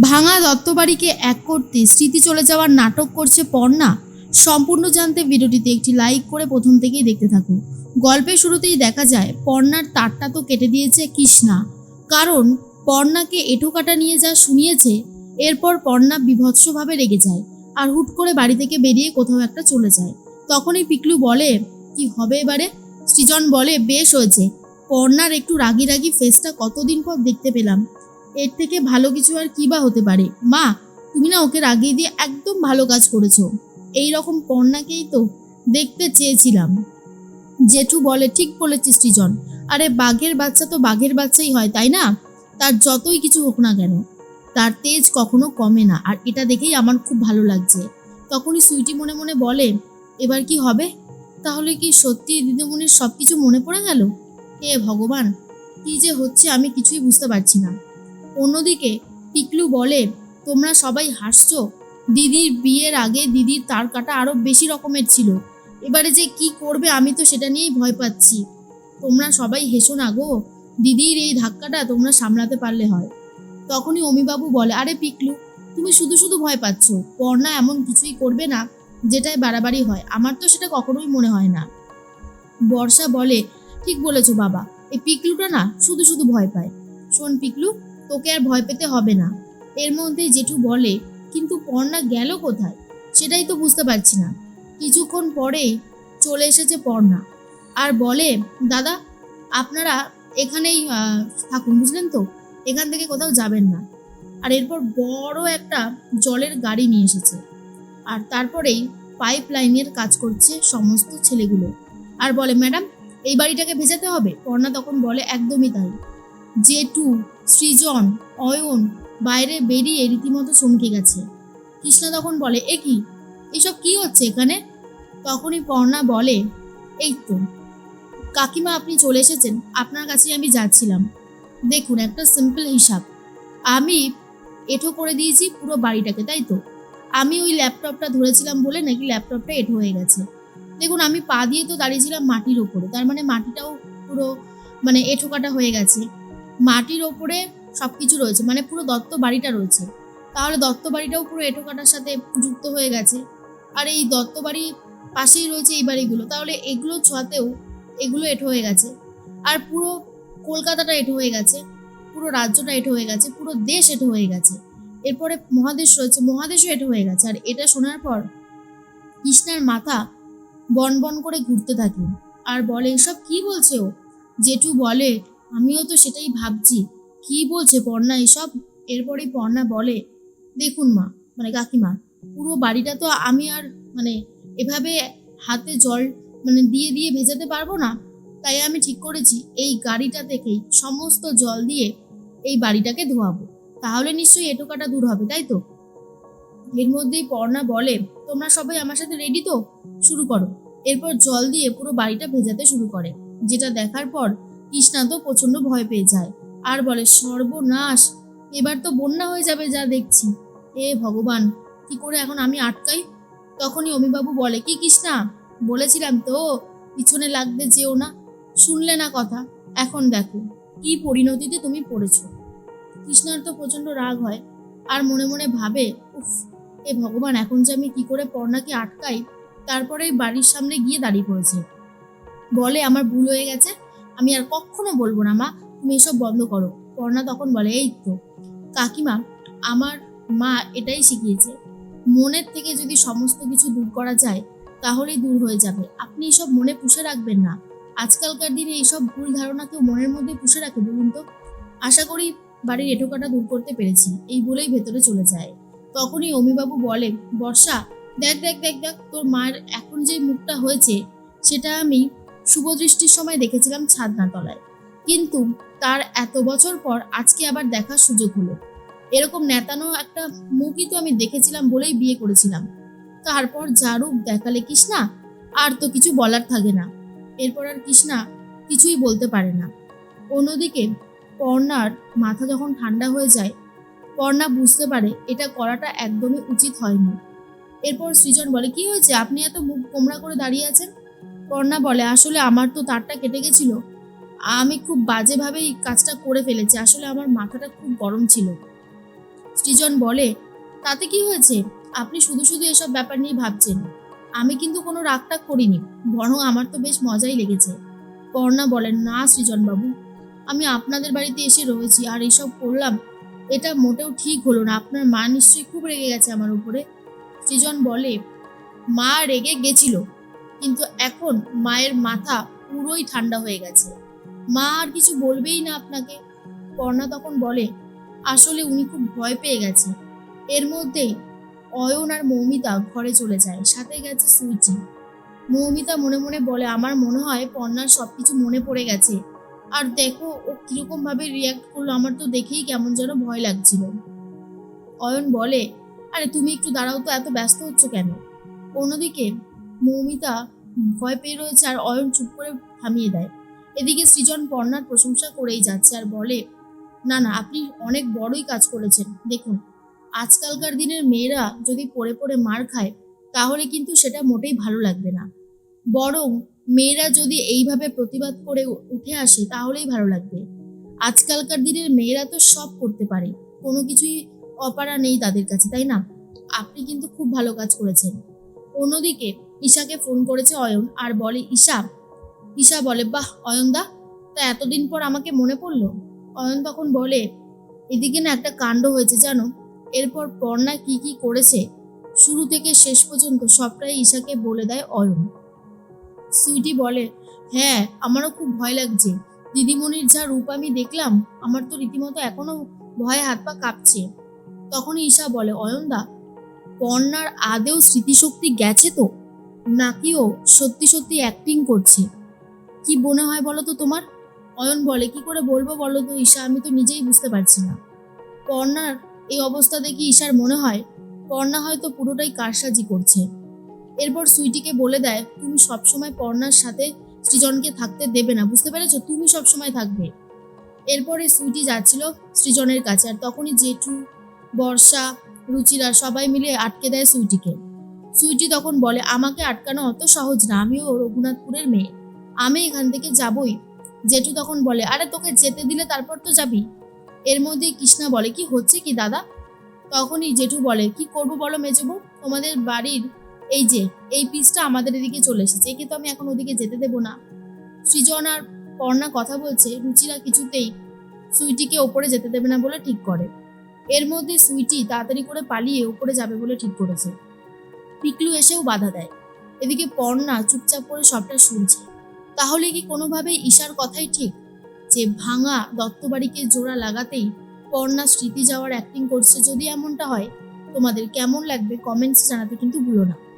ভাঙা দত্তবাড়িকে এক করতে স্মৃতি চলে যাওয়ার নাটক করছে পর্ণা। সম্পূর্ণ জানতে ভিডিওটিতে একটি লাইক করে প্রথম থেকেই দেখতে থাকুন। গল্পের শুরুতেই দেখা যায়, পর্ণার তারটা তো কেটে দিয়েছে কৃষ্ণা। কারণ, পর্ণাকে এঁঠো কাটা নিয়ে যা শুনিয়েছে, এরপর পর্ণা বিভৎসভাবে রেগে যায় আর হুট করে বাড়ি থেকে বেরিয়ে কোথাও একটা চলে যায়। তখনই পিকলু বলে, কি হবে এবারে? সৃজন বলে, বেশ হয়েছে। পর্ণার একটু রাগি রাগি ফেসটা কতদিন পর দেখতে পেলাম। এর থেকে ভালো কিছু আর কি বা হতে পারে? মা, তুমি না ওকে রাগিয়ে দিয়ে একদম ভালো কাজ করেছ। এই রকম পর্ণাকেই তো দেখতে চেয়েছিলাম। জেঠু বলে, ঠিক বলেছিস সৃজন আরে বাঘের বাচ্চা তো বাঘের বাচ্চাই হয়, তাই না? তার যতই কিছু হোক না কেন, তার তেজ কখনো কমে না। আর এটা দেখেই আমার খুব ভালো লাগছে। তখনই সুইটি মনে মনে বলে, এবার কি হবে? তাহলে কি সত্যি দিদিমণির সব কিছু মনে পড়ে গেল? এ ভগবান, কি যে হচ্ছে আমি কিছুই বুঝতে পারছি না। অন্যদিকে পিকলু বলে, তোমরা সবাই হাসছো? দিদির বিয়ের আগে দিদির তার কাটা আরও বেশি রকমের ছিল। এবারে যে কি করবে আমি তো সেটা নিয়েই ভয় পাচ্ছি। তোমরা সবাই হেসো না গো। দিদির এই ধাক্কাটা তোমরা সামলাতে পারলে হয়। তখনই অমিবাবু বলে, আরে পিকলু, তুমি শুধু শুধু ভয় পাচ্ছ। পর্ণা এমন কিছুই করবে না যেটাই বাড়াবাড়ি হয়। আমার তো সেটা কখনোই মনে হয় না। বর্ষা বলে, ঠিক বলেছ বাবা। এই পিকলুটা না শুধু শুধু ভয় পায়। শোন পিকলু তোকে আর ভয় পেতে হবে না। এর মধ্যেই জেঠু বলে, কিন্তু পর্ণা গেল কোথায়? সেটাই তো বুঝতে পারছি না। কিছুক্ষণ পরে চলে এসেছে পর্ণা আর বলে, দাদা, আপনারা এখানেই থাকুন, বুঝলেন তো? এখান থেকে কোথাও যাবেন না। আর এরপর বড় একটা জলের গাড়ি নিয়ে এসেছে আর তারপরেই পাইপ লাইনের কাজ করছে সমস্ত ছেলেগুলো। আর বলে, ম্যাডাম, এই বাড়িটাকে ভেজাতে হবে? পর্ণা তখন বলে, একদমই তাই। জেঠু সৃজন, অয়ন বাইরে বেরিয়ে রীতিমতো চমকে গেছে। কৃষ্ণা তখন বলে, এ কি? এসব কি হচ্ছে এখানে? তখনই পর্ণা বলে, এই তো, কাকিমা আপনি চলে এসেছেন, আপনার কাছেই আমি যাচ্ছিলাম। দেখুন, একটা সিম্পল হিসাব। আমি এঠো করে দিয়েছি পুরো বাড়িটাকে, তাই তো? আমি ওই ল্যাপটপটা ধরেছিলাম বলে নাকি ল্যাপটপটা এঠো হয়ে গেছে? দেখুন, আমি পা দিয়ে তো দাঁড়িয়েছিলাম মাটির ওপরে, তার মানে মাটিটাও পুরো মানে এঠো কাটা হয়ে গেছে। মাটির ওপরে সব কিছু রয়েছে মানে পুরো দত্ত বাড়িটা রয়েছে। তাহলে দত্ত বাড়িটাও পুরো এঠো কাটার সাথে যুক্ত হয়ে গেছে। আর এই দত্ত বাড়ির পাশেই রয়েছে এই বাড়িগুলো। তাহলে এগুলো ছোঁয়াতেও এগুলো এঠো হয়ে গেছে। আর পুরো কলকাতাটা এঠো হয়ে গেছে, পুরো রাজ্যটা এঠো হয়ে গেছে, পুরো দেশ এঠো হয়ে গেছে। এরপরে মহাদেশ রয়েছে, মহাদেশও এঠো হয়ে গেছে। আর এটা শোনার পর কৃষ্ণার মাথা বন বন করে ঘুরতে থাকে। আর বলে, এসব কি বলছে ও? জেঠু বলে আমিও তো সেটাই ভাবছি। কি বলছে পর্ণা এসব? এরপরেই পর্ণা বলে, দেখুন মা মানে কাকিমা, পুরো বাড়িটা তো আমি আর মানে এভাবে হাতে জল মানে দিয়ে দিয়ে ভেজাতে পারব না। তাই আমি ঠিক করেছি, এই গাড়িটা থেকেই সমস্ত জল দিয়ে এই বাড়িটাকে ধোয়াবো। তাহলে নিশ্চয়ই এটো কাটা দূর হবে, তাই তো? এর মধ্যেই পর্ণা বলে, তোমরা সবাই আমার সাথে রেডি তো? শুরু করো। এরপর জল দিয়ে পুরো বাড়িটা ভেজাতে শুরু করে। যেটা দেখার পর কৃষ্ণা তো প্রচণ্ড ভয় পেয়ে যায়। আর বলে, সর্বনাশ, এবার তো বন্যা হয়ে যাবে যা দেখছি। এ ভগবান, কি করে এখন আমি আটকাই? তখনই অমিবাবু বলে, কি কৃষ্ণা? বলেছিলাম তো, পিছনে লাগবে যেও না। শুনলে না কথা। এখন দেখো, কি পরিণতিতে তুমি পড়েছ? কৃষ্ণার তো প্রচণ্ড রাগ হয় আর মনে মনে ভাবে, উফ এ ভগবান, এখন যে আমি কি করে পর্ণাকে আটকাই? তারপরে বাড়ির সামনে গিয়ে দাঁড়িয়ে পড়েছে। বলে, আমার ভুল হয়ে গেছে। আমি আর কখনো বলব না, মা। তুমি এসব বন্ধ করো। পর্ণা তখন বলে, এই তো, কাকিমা, আমার মা এটাই শিখিয়েছে। মনের থেকে যদি সমস্ত কিছু দূর করা যায়, তাহলেই দূর হয়ে যাবে। আপনি এসব মনে পুষে রাখবেন না। আজকালকার দিনে এইসব ভুল ধারণা কেউ মনের মধ্যে পুষে রাখে, বলুন তো। আশা করি বাড়ির এটোকাটা দূর করতে পেরেছি। এই বলেই ভেতরে চলে যায়। তখনই অমিবাবু বলে, বর্ষা, দেখ দেখ দেখ দেখ, তোর মার এখন যে মুখটা হয়েছে, সেটা আমি শুভদৃষ্টির সময় দেখেছিলাম ছাদনা তলায় কিন্তু তার এত বছর পর আজকে আবার দেখার সুযোগ হলো। এরকম নেতানো একটা মুখই তো আমি দেখেছিলাম বলেই বিয়ে করেছিলাম। তারপর রূপ দেখালে কৃষ্ণা, আর তো কিছু বলার থাকে না। এরপর আর কৃষ্ণা কিছুই বলতে পারে না। অন্যদিকে পর্ণার মাথা যখন ঠান্ডা হয়ে যায়, পর্ণা বুঝতে পারে এটা করাটা একদমই উচিত হয়নি। এরপর সৃজন বলে, কি হয়েছে? আপনি এত মুখ কোমরা করে দাঁড়িয়ে আছেন? পর্ণা বলে, আসলে আমার তো তারটা কেটে গেছিল। আমি খুব বাজেভাবেই কাজটা করে ফেলেছি। আসলে আমার মাথাটা খুব গরম ছিল। সৃজন বলে, তাতে কি হয়েছে? আপনি শুধু শুধু এসব ব্যাপার নিয়ে ভাবছেন। আমি কিন্তু কোনো রাগটাগ করিনি, বরং আমার তো বেশ মজাই লেগেছে। পর্ণা বলেন না সৃজন বাবু আমি আপনাদের বাড়িতে এসে রয়েছি আর এইসব করলাম। এটা মোটেও ঠিক হলো না। আপনার মা নিশ্চয়ই খুব রেগে গেছে আমার উপরে। সৃজন বলে, মা রেগে গেছিল। কিন্তু এখন মায়ের মাথা পুরোই ঠান্ডা হয়ে গেছে। মা আর কিছু বলবেই না আপনাকে। পর্ণা তখন বলে, আসলে উনি খুব ভয় পেয়ে গেছে এর মধ্যেই অয়ন আর মৌমিতা ঘরে চলে যায়, সাথে গেছে সুইটি মৌমিতা মনে মনে বলে, আমার মনে হয় পর্ণার সবকিছু মনে পড়ে গেছে। আর দেখো, ও কীরকম ভাবে রিয়াক্ট করল, আমার তো দেখেই কেমন যেন ভয় লাগছিল। অয়ন বলে, আরে, তুমি একটু দাঁড়াও তো, এত ব্যস্ত হচ্ছ কেন? অন্যদিকে মৌমিতা ভয় পেয়ে রয়েছে আর অয়ন চুপ করে থামিয়ে দেয়। এদিকে সৃজন পর্ণার প্রশংসা করেই যাচ্ছে আর বলে, না না, আপনি অনেক বড়ই কাজ করেছেন। দেখুন, আজকালকার দিনের মেয়েরা যদি পড়ে পড়ে মার খায়, তাহলে কিন্তু সেটা মোটেই ভালো লাগবে না। বরং মেয়েরা যদি এইভাবে প্রতিবাদ করে উঠে আসে, তাহলেই ভালো লাগবে। আজকালকার দিনের মেয়েরা তো সব করতে পারে। কোনো কিছুই অপারা নেই তাদের কাছে, তাই না? আপনি কিন্তু খুব ভালো কাজ করেছেন। অন্যদিকে ঈশাকে ফোন করেছে অয়ন আর বলে, ঈশা ঈশা বলে, বাহ, অয়নদা, তা এতদিন পর আমাকে মনে পড়ল? অয়ন তখন বলে, এদিকে না একটা কাণ্ড হয়েছে, জানো? এরপর পর্ণা কি কি করেছে, শুরু থেকে শেষ পর্যন্ত সবটাই ঈশাকে বলে দেয় অয়ন। সুইটি বলে হ্যাঁ আমারও খুব ভয় লাগছে। দিদিমণির যা রূপ আমি দেখলাম, আমার তো রীতিমতো এখনও ভয়ে হাত পা কাঁপছে। তখন ঈশা বলে, অয়নদা পর্ণার আদেও স্মৃতিশক্তি গেছে তো? নাকি ও সত্যি সত্যি অ্যাক্টিং করছে। কি মনে হয় বলো তো তোমার? অয়ন বলে, কি করে বলব বলো তো ঈশা? আমি তো নিজেই বুঝতে পারছি না। পর্ণার এই অবস্থা দেখে ঈশার মনে হয় পর্ণা হয়তো পুরোটাই কারসাজি করছে। এরপর সুইটিকে বলে দেয়, তুমি সবসময় পর্ণার সাথে সৃজনকে থাকতে দেবে না, বুঝতে পেরেছ? তুমি সবসময় থাকবে। এরপরে সুইটি যাচ্ছিল সৃজনের কাছে, আর তখনই জেঠু, বর্ষা রুচিরা সবাই মিলে আটকে দেয় সুইটিকে। সুইটি তখন বলে, আমাকে আটকানো অত সহজ না, আমিও রঘুনাথপুরের মেয়ে। আমি এখান থেকে যাবই। জেঠু তখন বলে, আরে, তোকে যেতে দিলে তারপর তো যাবি। এর মধ্যে কৃষ্ণা বলে, কি হচ্ছে কি দাদা? তখনই জেঠু বলে, কি করব বলো মেজবু তোমাদের বাড়ির এই যে, এই পিসটা আমাদের এদিকে চলে এসেছে। একে তো আমি এখন ওদিকে যেতে দেবো না। সৃজন আর পর্ণা কথা বলছে, রুচিরা কিছুতেই সুইটিকে ওপরে যেতে দেবে না বলে ঠিক করে। এর মধ্যে সুইটি তাড়াতাড়ি করে পালিয়ে উপরে যাবে বলে ঠিক করেছে। পিকলু এসেও বাধা দেয়। এদিকে পর্ণা চুপচাপ করে সবটা শুনছে। তাহলে কি কোনোভাবে ঈশার কথাই ঠিক? যে ভাঙা দত্তবাড়িকে জোড়া লাগাতেই পর্ণা স্মৃতি যাওয়ার অ্যাক্টিং করছে যদি এমনটা হয়, তোমাদের কেমন লাগবে কমেন্টস জানাতে কিন্তু ভুলো না।